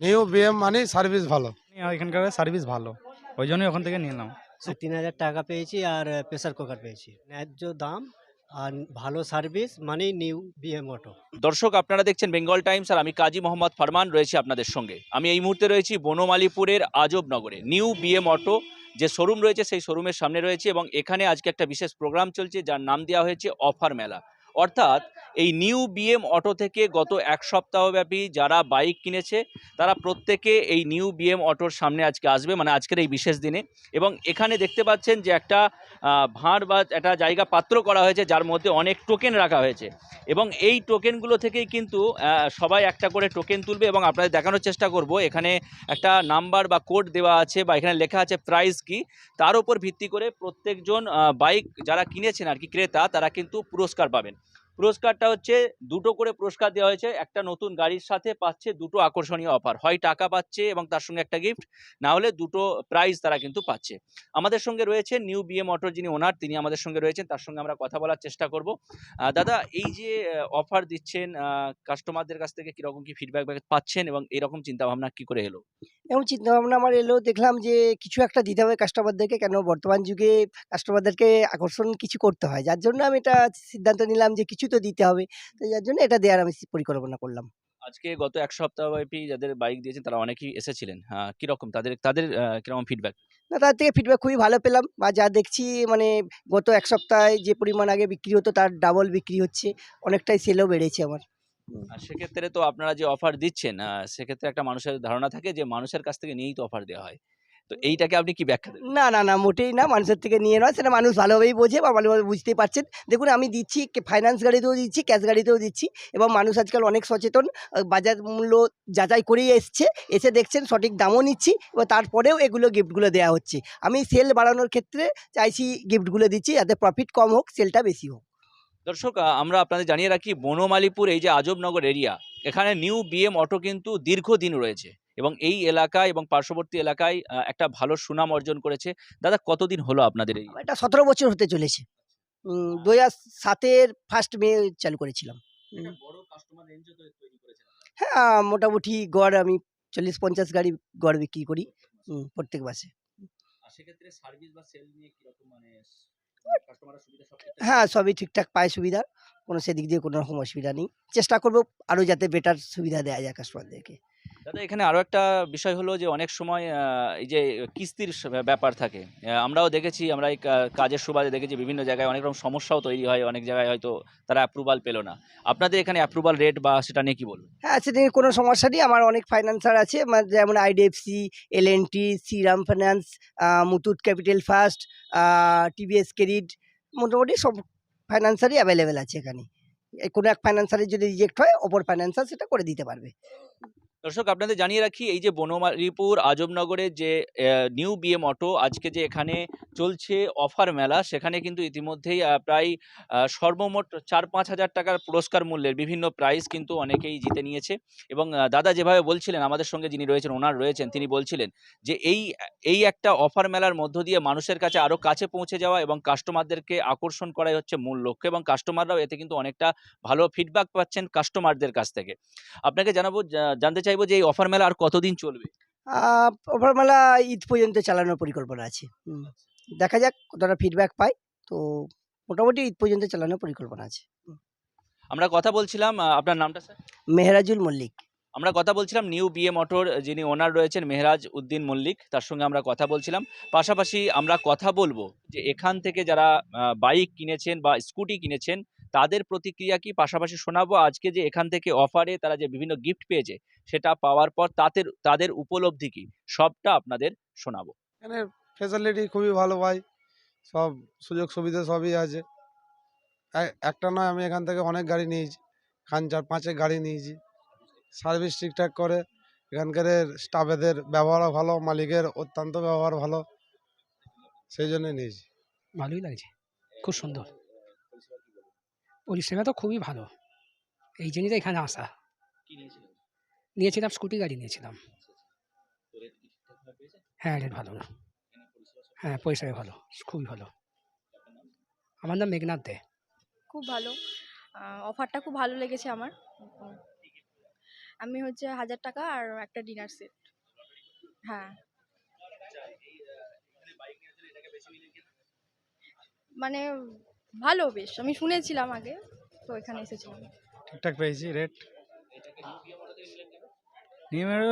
New BM মানে service ভালো। এখানকার সার্ভিস ভালো ওই জন্যই ওখান থেকে নিলাম। তিন হাজার টাকা পেয়েছি আর প্রেসার কুকার পেয়েছি। ন্যায্য দাম আর ভালো সার্ভিস মানে নিউ বিএম অটো। দর্শক আপনারা দেখছেন বেঙ্গল টাইমস আর আমি কাজী মোহাম্মদ ফারমান রয়েছি আপনাদের সঙ্গে। আমি এই মুহূর্তে রয়েছি বনমালীপুরের আজবনগরে। নিউ বিএম অটো যে শোরুম রয়েছে সেই শোরুমের সামনে রয়েছে এবং এখানে আজকে একটা বিশেষ প্রোগ্রাম চলছে যার নাম দেওয়া হয়েছে অফার মেলা। অর্থাৎ এই নিউ বিএম অটো থেকে গত এক সপ্তাহব্যাপী যারা বাইক কিনেছে, তারা প্রত্যেকে এই নিউ বিএম অটোর সামনে আজকে আসবে মানে আজকের এই বিশেষ দিনে। এবং এখানে দেখতে পাচ্ছেন যে একটা ভাঁড় বা একটা জায়গা পাত্র করা হয়েছে, যার মধ্যে অনেক টোকেন রাখা হয়েছে। এবং এই টোকেনগুলো থেকেই কিন্তু সবাই একটা করে টোকেন তুলবে এবং আপনাদের দেখানোর চেষ্টা করব। এখানে একটা নাম্বার বা কোড দেওয়া আছে বা এখানে লেখা আছে প্রাইস কি। তার উপর ভিত্তি করে প্রত্যেকজন বাইক যারা কিনেছেন আর কি ক্রেতা, তারা কিন্তু পুরস্কার পাবেন। পুরস্কারটা হচ্ছে দুটো করে পুরস্কার দেওয়া হয়েছে। একটা নতুন গাড়ির সাথে পাচ্ছে দুটো আকর্ষণীয় অফার হয় টাকা পাচ্ছে এবং তার সঙ্গে একটা গিফট না হলে দুটো প্রাইজ তারা কিন্তু পাচ্ছে। আমাদের সঙ্গে রয়েছে নিউ বিএম অটোর যিনি ওনার তিনি আমাদের সঙ্গে রয়েছেন, তার সঙ্গে আমরা কথা বলার চেষ্টা করব। দাদা, এই যে অফার দিচ্ছেন কাস্টমারদের কাছ থেকে কীরকম কি ফিডব্যাক পাচ্ছেন এবং এরকম চিন্তা ভাবনা কি করে এলো? এমন চিন্তা ভাবনা আমার এলো দেখলাম যে কিছু একটা দিতে হবে কাস্টমারদেরকে কেন বর্তমান যুগে কাস্টমারদেরকে আকর্ষণ কিছু করতে হয়? যার জন্য আমি এটা সিদ্ধান্ত নিলাম যে কিছু তো দিতে হবে। তো যার জন্য এটা দেওয়ার আমি পরিকল্পনা করলাম। আজকে গত এক সপ্তাহ সপ্তাহব্যাপী যাদের বাইক দিয়েছেন তারা অনেকেই এসেছিলেন। কীরকম? তাদের তাদের কীরকম ফিডব্যাক না তার থেকে ফিডব্যাক খুবই ভালো পেলাম বা যা দেখছি মানে গত এক সপ্তাহে যে পরিমাণ আগে বিক্রি হতো তার ডাবল বিক্রি হচ্ছে। অনেকটাই সেলও বেড়েছে আমার। আর সেক্ষেত্রে তো আপনারা যে অফার দিচ্ছেন সেক্ষেত্রে একটা মানুষের ধারণা থাকে যে মানুষের কাছ থেকে নিয়েই তো অফার দেওয়া হয়। তো এইটাকে আপনি কি ব্যাখ্যা দেবেন? না না না মোটেই না। মানুষের থেকে নিয়ে নয় সেটা মানুষ ভালোভাবেই বোঝে বা ভালোভাবে বুঝতেই পারছেন। দেখুন আমি দিচ্ছি ফাইন্যান্স গাড়িতেও দিচ্ছি ক্যাশ গাড়িতেও দিচ্ছি এবং মানুষ আজকাল অনেক সচেতন। বাজার মূল্য যাচাই করেই এসছে এসে দেখছেন সঠিক দামও নিচ্ছি এবং তারপরেও এগুলো গিফটগুলো দেওয়া হচ্ছে। আমি সেল বাড়ানোর ক্ষেত্রে চাইছি গিফটগুলো দিচ্ছি যাতে প্রফিট কম হোক সেলটা বেশি হোক। দর্শক আমরা আপনাদের জানিয়ে রাখি বনমালীপুর এই যে আজবনগর এরিয়া এখানে নিউ বিএম অটো কিন্তু দীর্ঘদিন রয়েছে এবং এই এলাকায় এবং পার্শ্ববর্তী এলাকায় একটা ভালো সুনাম অর্জন করেছে। দাদা কতদিন হলো আপনাদের এই? এটা সতেরো বছর হতে চলেছে। দু হাজার সাতের ফার্স্ট মে চালু করেছিলাম। হ্যাঁ মোটামুটি গড় আমি চল্লিশ পঞ্চাশ গাড়ি গড় বিক্রি করি প্রত্যেক মাসে। সেক্ষেত্রে সার্ভিস বা সেল নিয়ে কীরকম মানে হ্যাঁ সবই ঠিকঠাক পায় সুবিধা। কোনো সেদিক দিয়ে কোনো রকম অসুবিধা নেই। চেষ্টা করব আরও যাতে বেটার সুবিধা দেওয়া যায় কাস্টমারদেরকে দাদা, এখানে আরও একটা বিষয় হলো যে, অনেক সময় এই যে কিস্তির ব্যাপার থাকে। আমরাও দেখেছি আমরা এই কাজের সুবাদে দেখেছি বিভিন্ন জায়গায় অনেক রকম সমস্যাও তৈরি হয়, অনেক জায়গায় হয়তো তারা অ্যাপ্রুভাল পেল না। আপনাদের এখানে অ্যাপ্রুভাল রেট বা সেটা নিয়ে কি বলবেন? হ্যাঁ সেটা নিয়ে কোনো সমস্যা নেই। আমার অনেক ফাইন্যান্সার আছে যেমন আইডিএফসি টি Shriram finance Muthoot capital first TVS credit, মোটামুটি সব ফাইন্যান্সারই অ্যাভেলেবেল আছে এখানে। কোনো এক ফাইন্যান্সারের যদি রিজেক্ট হয়, অপর ফাইন্যান্সার সেটা করে দিতে পারবে। দর্শক, আপনাদের জানিয়ে রাখি, এই যে বনমালীপুর আজবনগরের যে নিউ বিএম অটো আজকে যে এখানে চলছে অফার মেলা, সেখানে কিন্তু ইতিমধ্যেই প্রায় সর্বমোট চার পাঁচ হাজার টাকার পুরস্কার মূল্যের বিভিন্ন প্রাইজ কিন্তু অনেকেই জিতে নিয়েছে। এবং দাদা যেভাবে বলছিলেন, আমাদের সঙ্গে যিনি রয়েছেন, ওনার রয়েছেন, তিনি বলছিলেন যে এই এই একটা অফার মেলার মধ্য দিয়ে মানুষের কাছে আরও কাছে পৌঁছে যাওয়া এবং কাস্টমারদেরকে আকর্ষণ করাই হচ্ছে মূল লক্ষ্য এবং কাস্টমাররাও এতে কিন্তু অনেকটা ভালো ফিডব্যাক পাচ্ছেন কাস্টমারদের কাছ থেকে। আপনাকে জানাব জানতে জানতে চাইব যে এই অফার মেলা আর কতদিন চলবে? ওভারমেলা ঈদ পর্যন্ত চালানোর পরিকল্পনা আছে। দেখা যাক কতটা ফিডব্যাক পাই। তো মোটামুটি ঈদ পর্যন্ত চালানোর পরিকল্পনা আছে। আমরা কথা বলছিলাম আপনার নামটা স্যার মেহরাজুল মল্লিক। আমরা কথা বলছিলাম নিউ বিএ মোটর যিনি ওনার রয়েছেন মেহরাজ উদ্দিন মল্লিক। তার সঙ্গে আমরা কথা বলছিলাম। পাশাপাশি আমরা কথা বলব যে এখান থেকে যারা বাইক কিনেছেন বা স্কুটি কিনেছেন তাদের প্রতিক্রিয়া কি? পাশাপাশি শোনাবো আজকে যে এখান থেকে অফারে তারা যে বিভিন্ন গিফট পেয়েছে সেটা পাওয়ার পর তাদের তাদের উপলব্ধি কি? সবটা আপনাদের শোনাবো। এখানে ফেসিলিটি খুবই ভালো পাই সব সুযোগ সুবিধা সবই আছে। একটা নয় আমি এখান থেকে অনেক গাড়ি নিয়েছি। খান চার পাঁচে গাড়ি নিয়েছি। সার্ভিস ঠিকঠাক করে। এখানকার স্টাফেদের ব্যবহারও ভালো মালিকের অত্যন্ত ব্যবহার ভালো। সেই জন্য নিয়েছি। ভালোই লাগছে। খুব সুন্দর। পরিষেবা তো খুবই ভালো। এই জন্যই তো এখানে আসা। নিয়েছিলাম স্কুটি গাড়ি নিয়েছিলাম। হ্যাঁ রেট ভালো। না হ্যাঁ পরিষেবা ভালো খুবই ভালো। আমার নাম মেঘনাথ দে। খুব ভালো। অফারটা খুব ভালো লেগেছে আমার। আমি হচ্ছে হাজার টাকা আর একটা ডিনার সেট হ্যাঁ। মানে ভালো বেশ আমি শুনেছিলাম আগে তো এখানে এসেছিলাম। ঠিকঠাক পেয়েছি রেট নিয়মের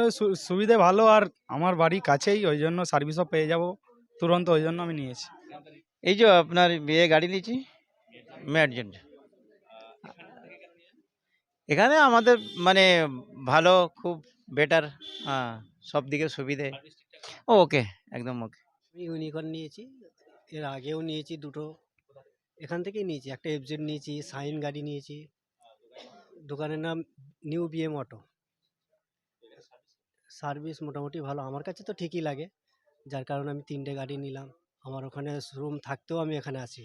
সুবিধে ভালো আর আমার বাড়ি কাছেই ওই জন্য সার্ভিসও পেয়ে যাব তুরন্ত ওই জন্য আমি নিয়েছি। এই যে আপনার বিয়ে গাড়ি নিয়েছি মেয়ের জন্য এখানে আমাদের মানে ভালো খুব বেটার হ্যাঁ সব দিকে সুবিধে। ওকে একদম ওকে আমি ইউনিকর্ন নিয়েছি এর আগেও নিয়েছি দুটো। এখান থেকেই নিয়েছি। একটা এফজেড নিয়েছি সাইন গাড়ি নিয়েছি। দোকানের নাম নিউ বিএম অটো সার্ভিস মোটামুটি ভালো। আমার কাছে তো ঠিকই লাগে। যার কারণে আমি তিনটে গাড়ি নিলাম। আমার ওখানে শোরুম থাকতেও আমি এখানে আসি